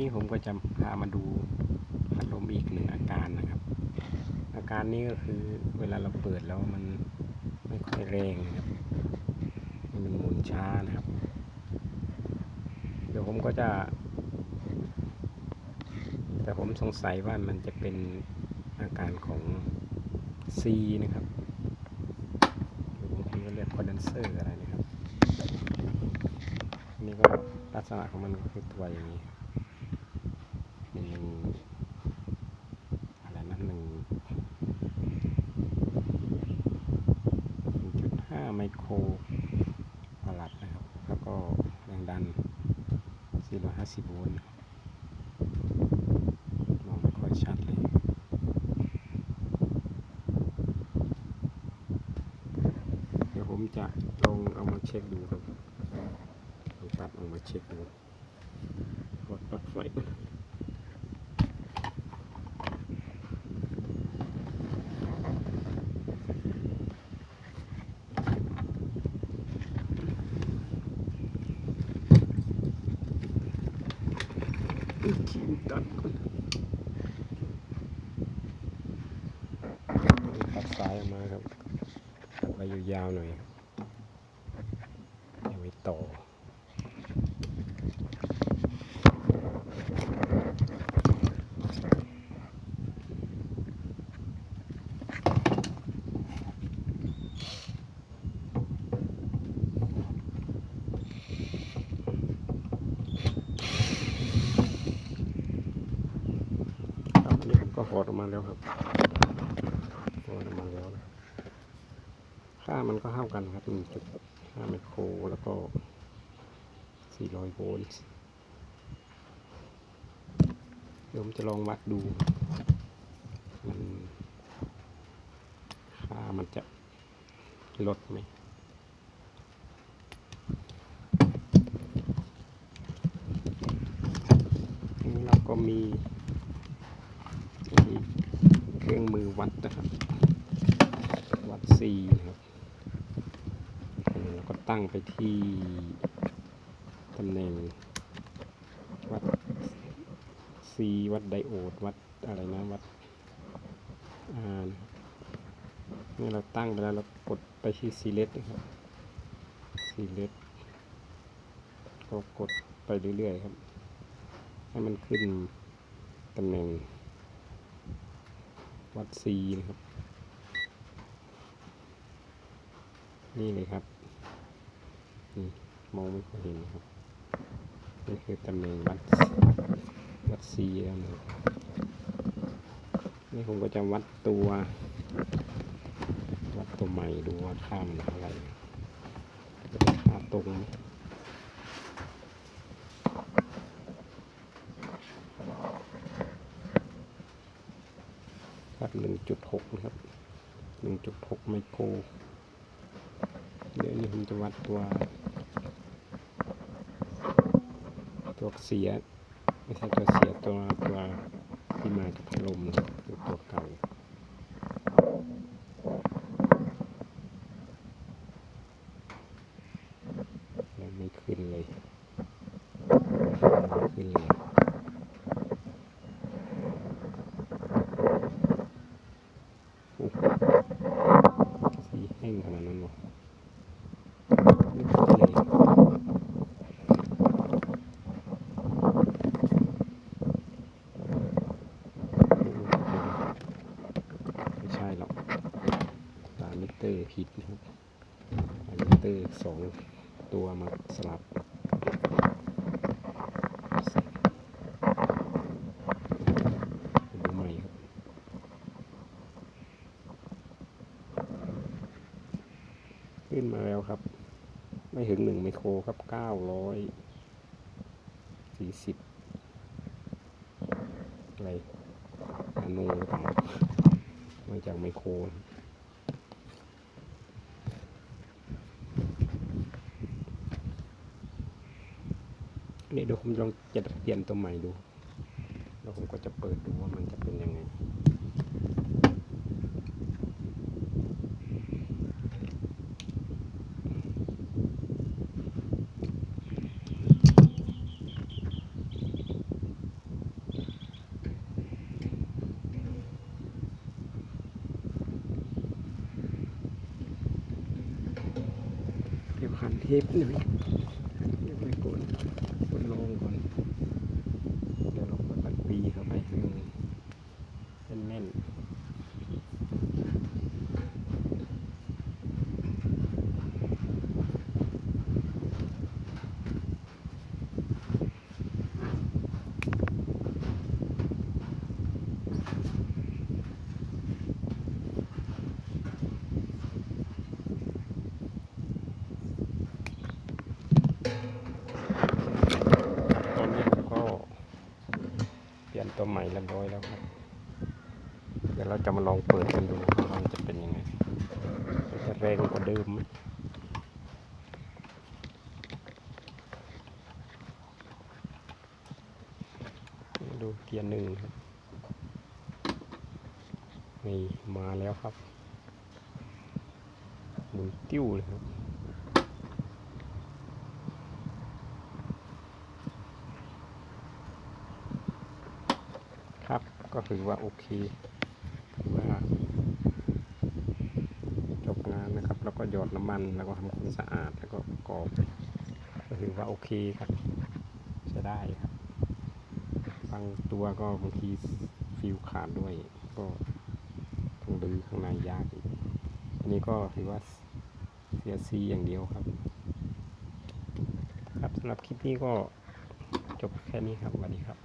นี้ผมก็จะพามาดูพัดลมอีกหนึ่งอาการนะครับ อาการนี้ก็คือเวลาเราเปิดแล้วมันไม่ค่อยแรงนะครับมันหมุนช้านะครับ เดี๋ยวผมก็จะ แต่ผมสงสัยว่ามันจะเป็นอาการของ C นะครับหรือบางทีก็เรียกคอนเดนเซอร์อะไรนะครับนนี่ก็ลักษณะของมันก็คือตัวอย่างนี้หนึ่งอะไรนะหนึ่งหนึ่งจุดห้า ไมโครฟารัดนะครับ แล้วก็แรงดัน 450 โวลต์มองไม่ค่อยชัดเลย เดี๋ยวผมจะลองเอามาเช็คดูครับลองปรับเอามาเช็คดูกดปลั๊กไฟ อีกทีตัดก่อนตัดสายออกมาครับตัดไปยาวๆหน่อยครับยังไม่ต่อครับ อันนี้ผมก็หดออกมาแล้วครับหดออกมาแล้วนะค่ามันก็เท่ากันครับ1.5ไมโครแล้วก็400โวลต์เดี๋ยวผมจะลองวัดดู มันค่ามันจะลดไหม อันนี้เราก็มีมีเครื่องมือ วัดนะครับ วัด C นะครับอันนี้เราก็ตั้งไปที่ตำแหน่งวัด C วัดไดโอด วัดอะไรนะ วัดอ่านี่เราตั้งไปแล้วเรากดไปที่ select นะครับ select ก็กดไปเรื่อยๆครับ ให้มันขึ้นตำแหน่ง วัด C นะครับ นี่เลยครับนี่มองไม่ค่อยเห็นะครับนี่คือตำแหน่งวัดวัด C แล้วนะนี่ผมก็จะวัดตัว วัดตัวใหม่ดูว่าค่ามันเท่าไหร่ค่าตรง หนึ่งจุดหกนะครับหนึ่งจุดหกไมโคร เดี๋ยวนี้ผมจะวัดตัว ตัวเสีย ไม่ใช่ตัวเสียตัวตัวที่มาจากพัดลมนะครับคือตัวเก่ายังไม่ขึ้นเลยไม่ขึ้นเลยโอ้สีแห้งขนาดนั้นวะไม่ขึ้นเลยไม่ใช่หรอกตามิเตอร์ ผิดนะครับตามิเตอร์สองตัวมาสลับขึ้นมาแล้วครับ ไม่ถึงหนึ่งไมโครครับเก้าร้อยสี่สิบอะไรนาโนหรือเปล่ามาจากไมโคร นี่เดี๋ยวผมลองจะเปลี่ยนตัวใหม่ดูแล้วผมก็จะเปิดดูว่ามันจะเป็นยังไงเดี๋ยวหันเทปหน่อย เรียกไปกดกดลองก่อนเดี๋ยวเรากดบัตรปีเข้าไปให้นแน่นๆตอนนี้เราก็เปลี่ยน ตัวใหม่เรียบร้อยแล้วครับ เดี๋ยวเราจะมาลองเปิดกันดูว่ามันจะเป็นยังไงจะแรงกว่าเดิมไหมดูเกียร์หนึ่งครับนี่มาแล้วครับหมุนติ้วเลยครับ ครับ ก็ถือว่าโอเคถือว่าจบงานนะครับ แล้วก็หยอดน้ำมันแล้วก็ทำความสะอาดแล้วก็ประกอบก็ถือว่าโอเคครับใช้ได้ครับบางตัวก็บางทีฟิวขาดด้วย ก็ต้องดื้อข้างในยากอีกอันนี้ก็ถือว่าเสียซีอย่างเดียวครับ ครับสำหรับคลิปนี้ก็จบแค่นี้ครับสวัสดีครับ